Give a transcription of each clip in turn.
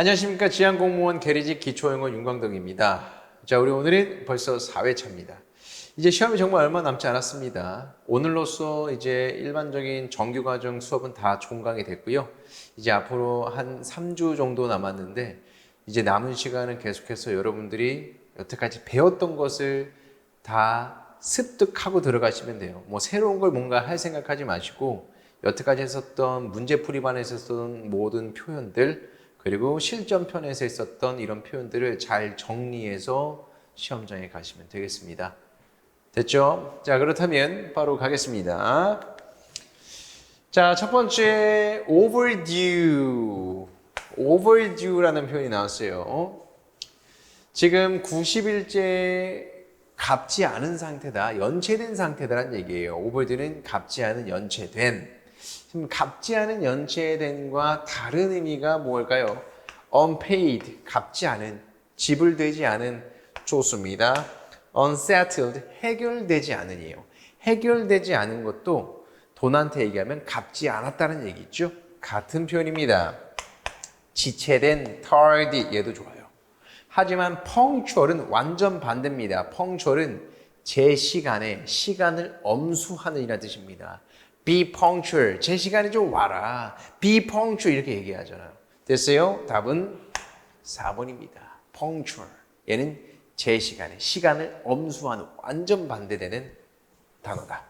안녕하십니까 지향공무원 계리직 기초영어 윤광덕입니다. 자 우리 오늘은 벌써 4회차입니다. 이제 시험이 정말 얼마 남지 않았습니다. 오늘로써 이제 일반적인 정규과정 수업은 다 종강이 됐고요. 이제 앞으로 한 3주 정도 남았는데 이제 남은 시간은 계속해서 여러분들이 여태까지 배웠던 것을 다 습득하고 들어가시면 돼요. 뭐 새로운 걸 뭔가 할 생각하지 마시고 여태까지 했었던 문제풀이반에서 썼던 모든 표현들 그리고 실전편에서 있었던 이런 표현들을 잘 정리해서 시험장에 가시면 되겠습니다. 됐죠? 자, 그렇다면 바로 가겠습니다. 자, 첫 번째 overdue. overdue라는 표현이 나왔어요. 지금 90일째 갚지 않은 상태다. 연체된 상태다라는 얘기예요. overdue는 갚지 않은 연체된. 갚지 않은 연체된과 다른 의미가 뭘까요? unpaid, 갚지 않은, 지불되지 않은 좋습니다. unsettled, 해결되지 않은이에요. 해결되지 않은 것도 돈한테 얘기하면 갚지 않았다는 얘기죠. 같은 표현입니다. 지체된 tardy 얘도 좋아요. 하지만 punctual은 완전 반대입니다. punctual은 제 시간에 시간을 엄수하는 이라는 뜻입니다. Be punctual. 제 시간에 좀 와라. be punctual 이렇게 얘기하잖아요. 됐어요? 답은 4번입니다. punctual. 얘는 제 시간에 시간을 엄수하는 완전 반대되는 단어다.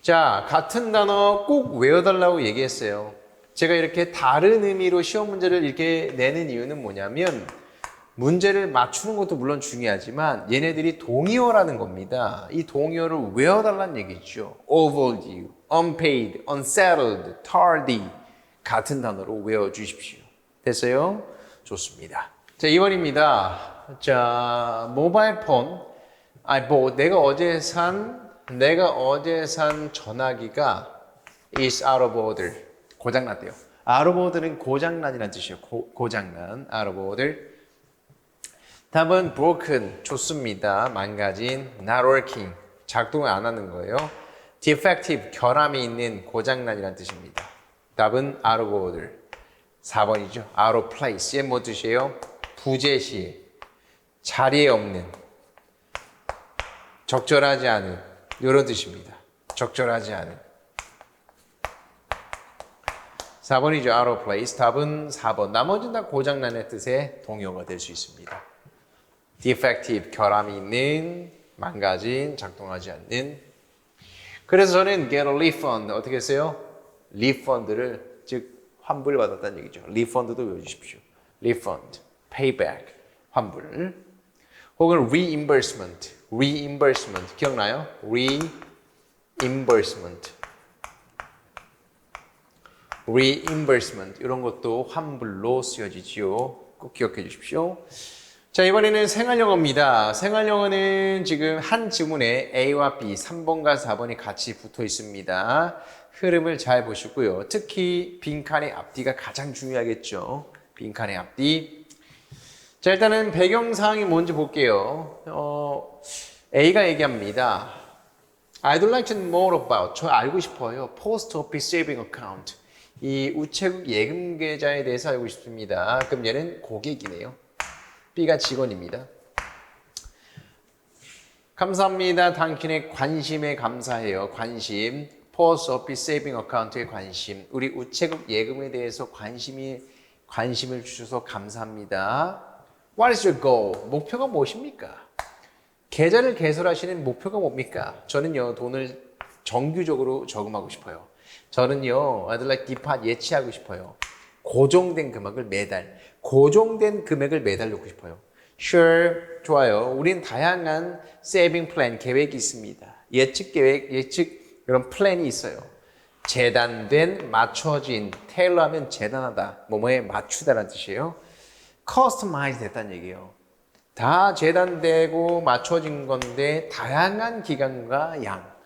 자, 같은 단어 꼭 외워달라고 얘기했어요. 제가 이렇게 다른 의미로 시험 문제를 이렇게 내는 이유는 뭐냐면 문제를 맞추는 것도 물론 중요하지만 얘네들이 동의어라는 겁니다. 이 동의어를 외워달라는 얘기죠. overdue, unpaid, unsettled, tardy 같은 단어로 외워주십시오. 됐어요? 좋습니다. 자, 2번입니다. 자, 모바일 폰. 아, 뭐, 내가 어제 산, 내가 어제 산 전화기가 is out of order. 고장났대요. out of order는 고장난이라는 뜻이에요. 고, 고장난. out of order. 답은 broken. 좋습니다. 망가진. not working. 작동을 안 하는 거예요. defective. 결함이 있는 고장난이라는 뜻입니다. 답은 out of order. 4번이죠. out of place. 얘뭐 뜻이에요? 부재시. 자리에 없는. 적절하지 않은. 이런 뜻입니다. 적절하지 않은. 4번이죠. out of place. 답은 4번. 나머지는 다 고장난의 뜻의 동요가 될 수 있습니다. Defective. 결함이 있는, 망가진, 작동하지 않는. 그래서 저는 get a refund. 어떻게 했어요? refund를, 즉, 환불 받았다는 얘기죠. refund도 외워주십시오. refund. payback. 환불. 혹은 reimbursement. reimbursement. 기억나요? reimbursement. reimbursement 이런 것도 환불로 쓰여지지요. 꼭 기억해 주십시오. 자 이번에는 생활영어입니다. 생활영어는 지금 한 지문에 A와 B 3번과 4번이 같이 붙어 있습니다. 흐름을 잘 보시고요. 특히 빈칸의 앞뒤가 가장 중요하겠죠. 빈칸의 앞뒤. 자 일단은 배경사항이 뭔지 볼게요. 어, A가 얘기합니다. I'd like to know more about. 저 알고 싶어요. Post Office Saving Account. 이 우체국 예금 계좌에 대해서 알고 싶습니다. 그럼 얘는 고객이네요. B가 직원입니다. 감사합니다. 당신의 관심에 감사해요. 관심. Post Office Saving Account에 관심. 우리 우체국 예금에 대해서 관심이 관심을 주셔서 감사합니다. What is your goal? 목표가 무엇입니까? 계좌를 개설하시는 목표가 뭡니까? 저는요 돈을 정규적으로 저금하고 싶어요. 저는요 I'd like depart 예치하고 싶어요. 고정된 금액을 매달 고정된 금액을 매달 넣고 싶어요. Sure 좋아요. 우린 다양한 세이빙 플랜 계획이 있습니다. 예측 계획 예측 이런 플랜이 있어요. 재단된 맞춰진 테일러 하면 재단하다 뭐뭐에 맞추다라는 뜻이에요. 커스터마이즈 됐다는 얘기예요. 다 재단되고 맞춰진 건데 다양한 기간과 양.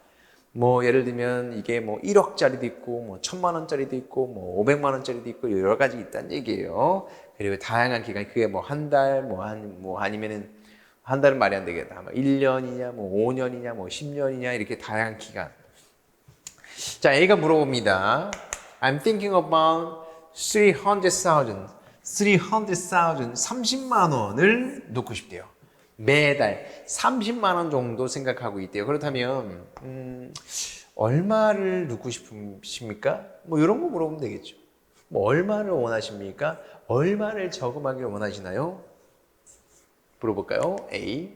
뭐 예를 들면 이게 뭐 1억짜리도 있고 뭐 천만 원짜리도 있고 뭐 500만 원짜리도 있고 여러 가지 있다는 얘기예요. 그리고 다양한 기간 그게 뭐 한 달 뭐 한 뭐 아니면은 한 달은 말이 안 되겠다. 뭐 1년이냐 뭐 5년이냐 뭐 10년이냐 이렇게 다양한 기간. 자, A가 물어봅니다. I'm thinking about 300,000. 300,000, 30만 원을 놓고 싶대요. 매달 30만 원 정도 생각하고 있대요. 그렇다면 음, 얼마를 넣고 싶으십니까? 뭐 이런 거 물어보면 되겠죠. 뭐 얼마를 원하십니까? 얼마를 저금하기를 원하시나요? 물어볼까요? A.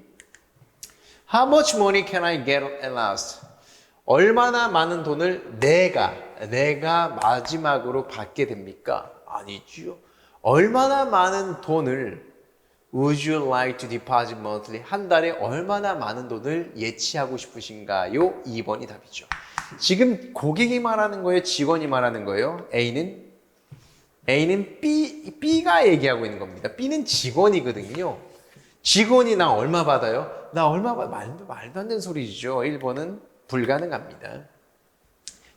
How much money can I get at last? 얼마나 많은 돈을 내가 내가 마지막으로 받게 됩니까? 아니지요. 얼마나 많은 돈을 Would you like to deposit monthly? 한 달에 얼마나 많은 돈을 예치하고 싶으신가요? 2번이 답이죠. 지금 고객이 말하는 거예요? 직원이 말하는 거예요? A는 A는 B, B가 얘기하고 있는 겁니다. B는 직원이거든요. 직원이 나 얼마 받아요? 나 얼마 받아? 말도, 말도 안 되는 소리죠. 1번은 불가능합니다.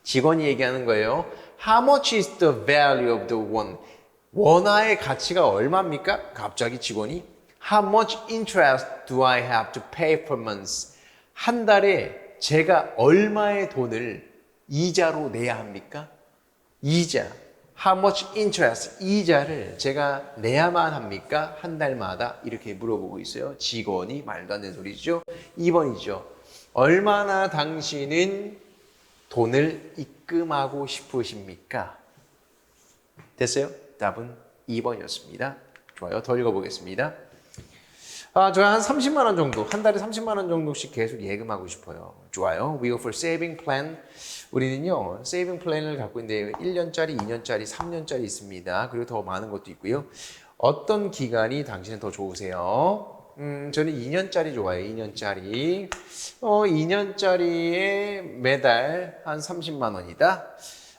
직원이 얘기하는 거예요. How much is the value of the won? 원화의 가치가 얼마입니까? 갑자기 직원이 How much interest do I have to pay per month? 한 달에 제가 얼마의 돈을 이자로 내야 합니까? 이자. How much interest? 이자를 제가 내야만 합니까? 한 달마다 이렇게 물어보고 있어요. 직원이 말도 안 되는 소리죠. 2번이죠. 얼마나 당신은 돈을 입금하고 싶으십니까? 됐어요? 답은 2번이었습니다. 좋아요. 더 읽어보겠습니다. 아, 저한 30만 원 정도, 한 달에 30만 원 정도씩 계속 예금하고 싶어요. 좋아요. We offer saving plan. 우리는요, 세이빙 플랜을 갖고 있는데 1년짜리, 2년짜리, 3년짜리 있습니다. 그리고 더 많은 것도 있고요. 어떤 기간이 당신은 더 좋으세요? 음, 저는 2년짜리 좋아해요. 2년짜리. 어, 2년짜리에 매달 한 30만 원이다.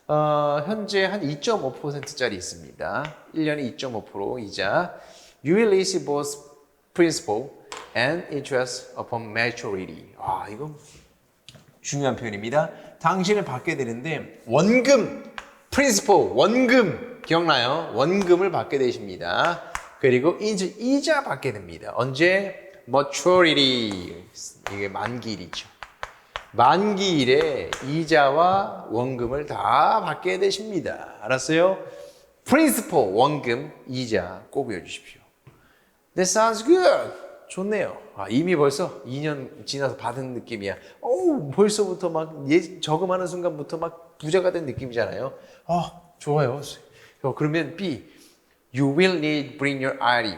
어, 현재 한 2.5%짜리 있습니다. 1년에 2.5% 이자. You will receive both principal and interest upon maturity. 아, 이거 중요한 표현입니다. 당신을 받게 되는데 원금, principal, 원금 기억나요? 원금을 받게 되십니다. 그리고 이제 이자 받게 됩니다. 언제? maturity 이게 만기일이죠. 만기일에 이자와 원금을 다 받게 되십니다. 알았어요? principal 원금 이자 꼭 외워주십시오. That sounds good. 좋네요. 아, 이미 벌써 2년 지나서 받은 느낌이야. 오, 벌써부터 막 예, 저금하는 순간부터 막 부자가 된 느낌이잖아요. 아, 좋아요. 어, 그러면 B. You will need bring your ID.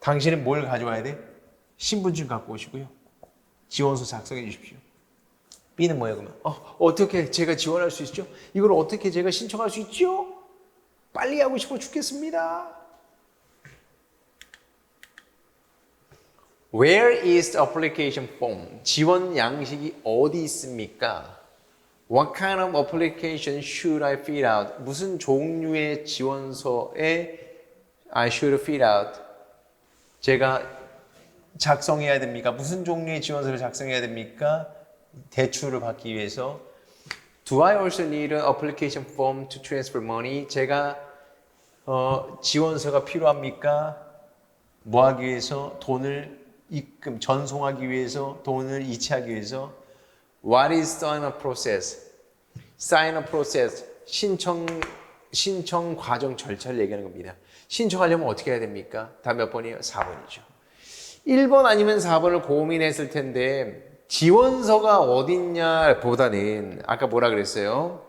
당신은 뭘 가져와야 돼? 신분증 갖고 오시고요. 지원서 작성해 주십시오. B는 뭐예요, 그러면? 어, 어떻게 제가 지원할 수 있죠? 이걸 어떻게 제가 신청할 수 있죠? 빨리 하고 싶어 죽겠습니다. Where is the application form? 지원 양식이 어디 있습니까? What kind of application should I fill out? 무슨 종류의 지원서에 I should fill out? 제가 작성해야 됩니까? 무슨 종류의 지원서를 작성해야 됩니까? 대출을 받기 위해서 Do I also need an application form to transfer money? 제가 어, 지원서가 필요합니까? 뭐 하기 위해서 돈을 입금 전송하기 위해서 돈을 이체하기 위해서 What is sign up process? sign up process 신청 신청 과정 절차를 얘기하는 겁니다. 신청하려면 어떻게 해야 됩니까? 답 몇 번이에요? 4번이죠. 1번 아니면 4번을 고민했을 텐데 지원서가 어딨냐 보다는 아까 뭐라 그랬어요?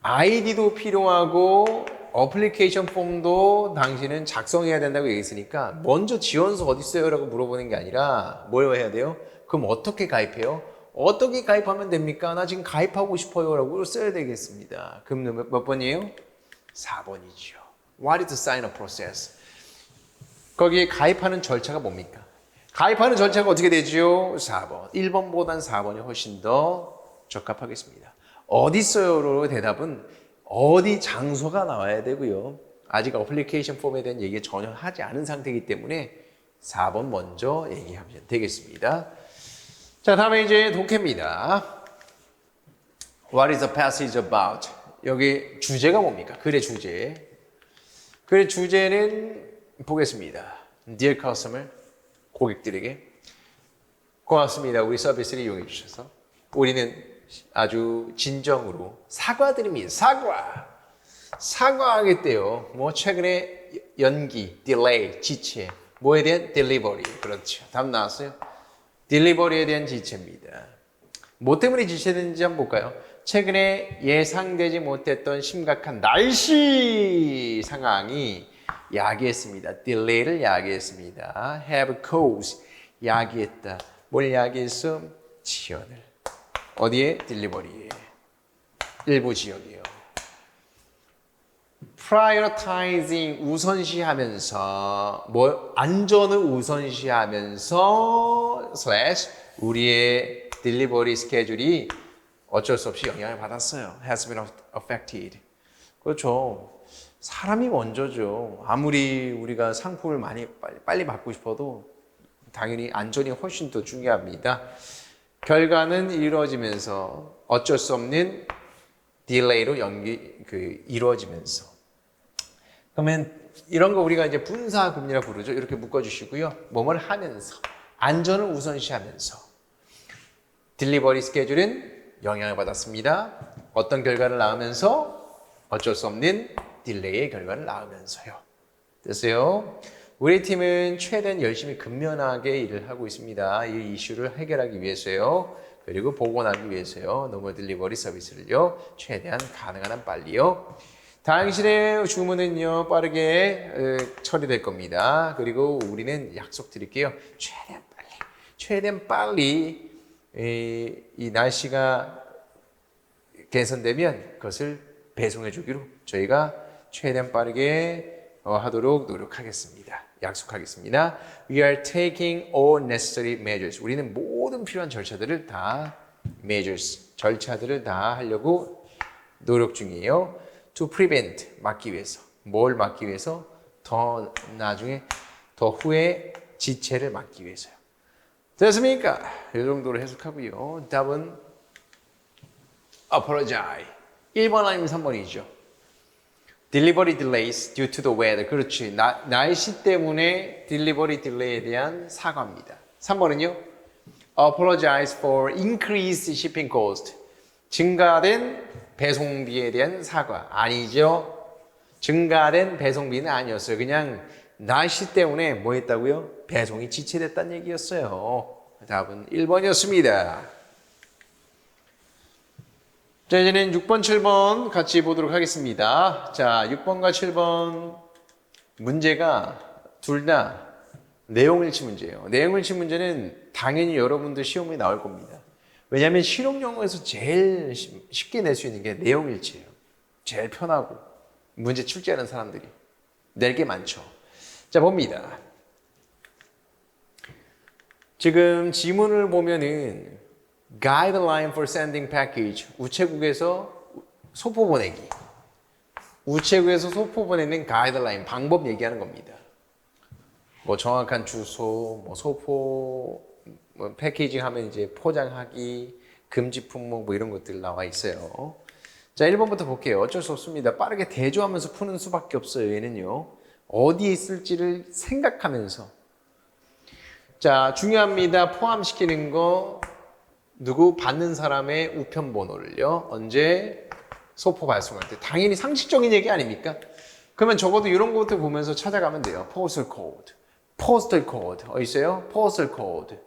아이디도 필요하고 어플리케이션 폼도 당신은 작성해야 된다고 얘기했으니까 먼저 지원서 어디 있어요? 라고 물어보는 게 아니라 뭘 해야 돼요? 그럼 어떻게 가입해요? 어떻게 가입하면 됩니까? 나 지금 가입하고 싶어요 라고 써야 되겠습니다. 그럼 몇, 몇 번이에요? 4번이죠. What is the sign up process? 거기에 가입하는 절차가 뭡니까? 가입하는 절차가 어떻게 되죠? 4번. 1번보단 4번이 훨씬 더 적합하겠습니다. 어디 있어요로 대답은 어디 장소가 나와야 되고요. 아직 어플리케이션 폼에 대한 얘기 전혀 하지 않은 상태이기 때문에 4번 먼저 얘기하면 되겠습니다. 자, 다음에 이제 독해입니다. What is the passage about? 여기 주제가 뭡니까? 글의 주제. 글의 주제는 보겠습니다. Dear customer, 고객들에게 고맙습니다. 우리 서비스를 이용해 주셔서 우리는 아주 진정으로 사과드립니다. 사과. 사과하겠대요. 뭐 최근에 연기, 딜레이, 지체. 뭐에 대한 딜리버리. 그렇죠. 답 나왔어요. 딜리버리에 대한 지체입니다. 뭐 때문에 지체되는지 한번 볼까요? 최근에 예상되지 못했던 심각한 날씨 상황이 야기했습니다. 딜레이를 야기했습니다. have caused 야기했다. 뭘 야기했어? 지연을. 어디에? 딜리버리에. 일부 지역이요. prioritizing 우선시하면서 뭐 안전을 우선시하면서 slash 우리의 딜리버리 스케줄이 어쩔 수 없이 영향을 받았어요. has been affected. 그렇죠. 사람이 먼저죠. 아무리 우리가 상품을 많이 빨리, 빨리 받고 싶어도 당연히 안전이 훨씬 더 중요합니다. 결과는 이루어지면서 어쩔 수 없는 딜레이로 연기 그 이루어지면서 그러면 이런 거 우리가 이제 분사 금리라 부르죠. 이렇게 묶어 주시고요. 뭐뭘 하면서 안전을 우선시하면서 딜리버리 스케줄은 영향을 받았습니다. 어떤 결과를 낳으면서 어쩔 수 없는 딜레이의 결과를 낳으면서요. 됐어요? 우리 팀은 최대한 열심히 근면하게 일을 하고 있습니다. 이 이슈를 해결하기 위해서요. 그리고 복원하기 위해서요. 노멀 딜리버리 서비스를요. 최대한 가능한 한 빨리요. 당신의 주문은요 빠르게 어, 처리될 겁니다. 그리고 우리는 약속 드릴게요. 최대한 빨리, 최대한 빨리 이, 이 날씨가 개선되면 그것을 배송해 주기로 저희가 최대한 빠르게 어, 하도록 노력하겠습니다. 약속하겠습니다. We are taking all necessary measures. 우리는 모든 필요한 절차들을 다 measures 절차들을 다 하려고 노력 중이에요. To prevent 막기 위해서 뭘 막기 위해서 더 나중에 더 후에 지체를 막기 위해서요. 됐습니까? 이 정도로 해석하고요. 답은 apologize. 1번 아니면 3번이죠. Delivery delays due to the weather. 그렇지. 나, 날씨 때문에 delivery delay에 대한 사과입니다. 3번은요. Apologize for increased shipping cost. 증가된 배송비에 대한 사과. 아니죠. 증가된 배송비는 아니었어요. 그냥 날씨 때문에 뭐 했다고요? 배송이 지체됐다는 얘기였어요. 답은 1번이었습니다. 자, 이제는 6번, 7번 같이 보도록 하겠습니다. 자, 6번과 7번 문제가 둘 다 내용일치 문제예요. 내용일치 문제는 당연히 여러분들 시험에 나올 겁니다. 왜냐하면 실용 영어에서 제일 쉽- 쉽게 낼 수 있는 게 내용일치예요. 제일 편하고 문제 출제하는 사람들이 낼 게 많죠. 자 봅니다. 지금 지문을 보면은 Guideline for Sending Package 우체국에서 소포 보내기 우체국에서 소포 보내는 가이드라인 방법 얘기하는 겁니다. 뭐 정확한 주소, 뭐 소포, 뭐 패키징 하면 이제 포장하기, 금지 품목 뭐 이런 것들 나와 있어요. 자, 1번부터 볼게요. 어쩔 수 없습니다. 빠르게 대조하면서 푸는 수밖에 없어요. 얘는요. 어디에 있을지를 생각하면서. 자, 중요합니다. 포함시키는 거 누구 받는 사람의 우편 번호를요. 언제 소포 발송할 때 당연히 상식적인 얘기 아닙니까? 그러면 적어도 이런 것들 보면서 찾아가면 돼요. 포스털 코드 어디 있어요? 코드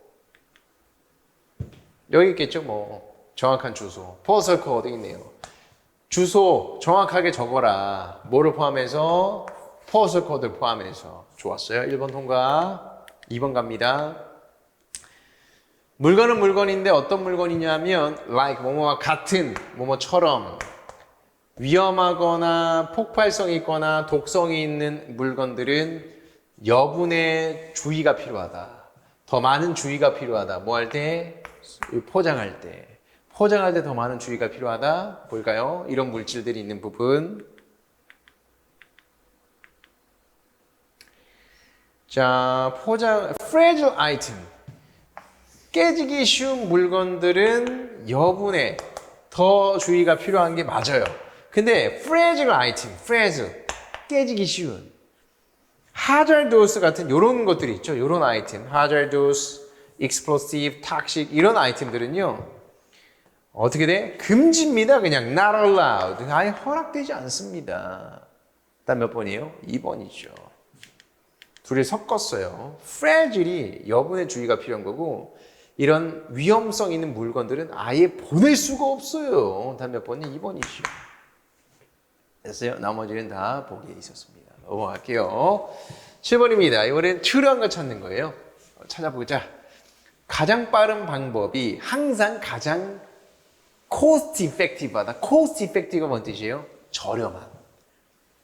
여기 있겠죠, 뭐 정확한 주소, 코드 있네요. 주소 정확하게 적어라. 뭐를 포함해서 포스털 코드를 포함해서 좋았어요. 1번 통과, 2번 갑니다. 물건은 물건인데 어떤 물건이냐면 like 뭐뭐와 같은 뭐뭐처럼 위험하거나 폭발성이 있거나 독성이 있는 물건들은 여분의 주의가 필요하다. 더 많은 주의가 필요하다. 뭐 할 때? 포장할 때. 포장할 때 더 많은 주의가 필요하다. 볼까요? 이런 물질들이 있는 부분. 자, 포장, fragile item. 깨지기 쉬운 물건들은 여분의 더 주의가 필요한 게 맞아요. 근데 fragile item, 깨지기 쉬운 hazardous 같은 이런 것들이 있죠. 이런 아이템, hazardous, explosive, 이런 아이템들은요. 어떻게 돼? 금지입니다. 그냥 not allowed. 아예 허락되지 않습니다. 다음 몇 번이에요? 2번이죠. 둘이 섞었어요. fragile이 여분의 주의가 필요한 거고 이런 위험성 있는 물건들은 아예 보낼 수가 없어요. 다음 몇 번이 2번이죠. 됐어요? 나머지는 다 보기에 있었습니다. 넘어갈게요. 7번입니다. 이번엔 true한 거 찾는 거예요. 어, 찾아보자. 가장 빠른 방법이 항상 가장 cost effective하다. cost effective가 뭔 뜻이에요? 저렴한.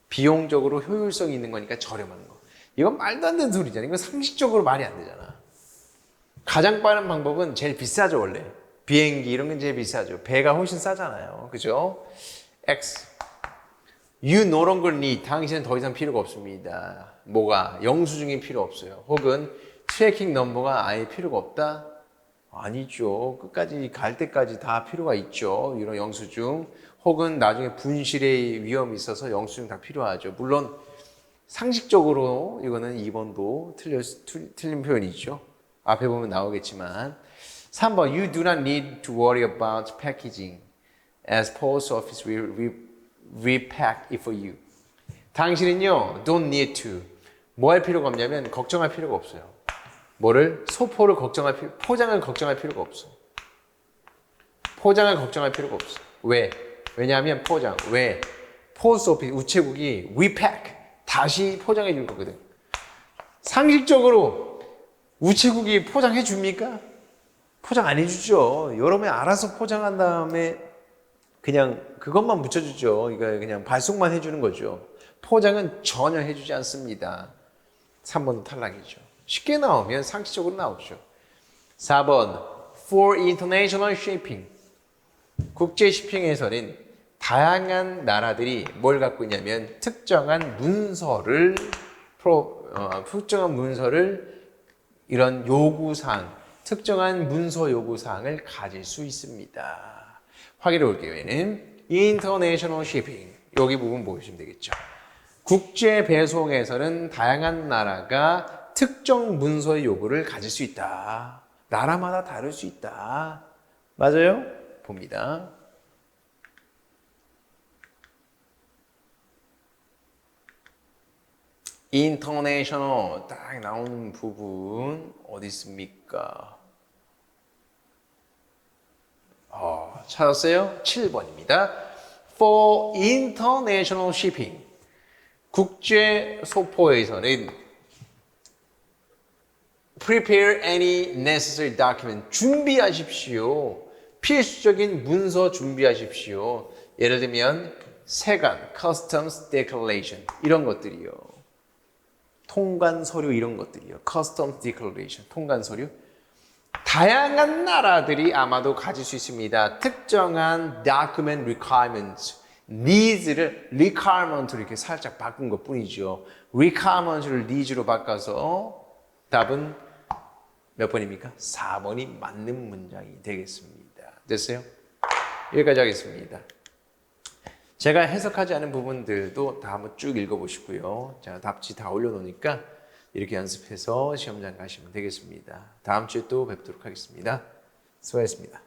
비용적으로 효율성이 있는 거니까 저렴한 거. 이건 말도 안 되는 소리잖아. 이건 상식적으로 말이 안 되잖아. 가장 빠른 방법은 제일 비싸죠, 원래. 비행기 이런 건 제일 비싸죠. 배가 훨씬 싸잖아요. 그죠? X. You no longer need. 당신은 더 이상 필요가 없습니다. 뭐가? 영수증이 필요 없어요. 혹은 트래킹 넘버가 아예 필요가 없다? 아니죠. 끝까지 갈 때까지 다 필요가 있죠. 이런 영수증. 혹은 나중에 분실의 위험이 있어서 영수증 다 필요하죠. 물론 상식적으로 이거는 2번도 틀려, 틀- 틀린 표현이죠. 앞에 보면 나오겠지만 3번 You do not need to worry about packaging as post office will re- repack it for you. 당신은요 don't need to 뭐 할 필요가 없냐면 걱정할 필요가 없어요. 뭐를 소포를 걱정할 필요 포장을 걱정할 필요가 없어. 포장을 걱정할 필요가 없어. 왜? 왜냐하면 포장 왜? 포스트 오피스 우체국이 repack 다시 포장해 줄 거거든. 상식적으로 우체국이 포장해 줍니까? 포장 안 해주죠. 여러분이 알아서 포장한 다음에 그냥 그것만 붙여주죠. 이거 그냥 발송만 해주는 거죠. 포장은 전혀 해주지 않습니다. 3번도 탈락이죠. 쉽게 나오면 상식적으로 나오죠. 4번 for international shipping 국제 쇼핑에서는 다양한 나라들이 뭘 갖고 있냐면 특정한 문서를 프로, 어, 특정한 문서를 이런 요구사항, 특정한 문서 요구사항을 가질 수 있습니다. 확인해 볼게요. 얘는 international shipping 여기 부분 보시면 되겠죠. 국제 배송에서는 다양한 나라가 특정 문서의 요구를 가질 수 있다. 나라마다 다를 수 있다. 맞아요? 봅니다. International 딱 나오는 부분 어디 있습니까? 어, 찾았어요? 7번입니다. For international shipping 국제 소포에서는 prepare any necessary document 준비하십시오. 필수적인 문서 준비하십시오. 예를 들면 세관, customs declaration 이런 것들이요. 통관 서류 이런 것들이요. customs declaration 통관 서류. 다양한 나라들이 아마도 가질 수 있습니다. 특정한 document requirements, needs를 requirement로 이렇게 살짝 바꾼 것 뿐이죠. requirements를 needs로 바꿔서 답은 몇 번입니까? 4번이 맞는 문장이 되겠습니다. 됐어요? 여기까지 하겠습니다. 제가 해석하지 않은 부분들도 다 한번 쭉 읽어보시고요. 제가 답지 다 올려놓으니까 이렇게 연습해서 시험장 가시면 되겠습니다. 다음 주에 또 뵙도록 하겠습니다. 수고하셨습니다.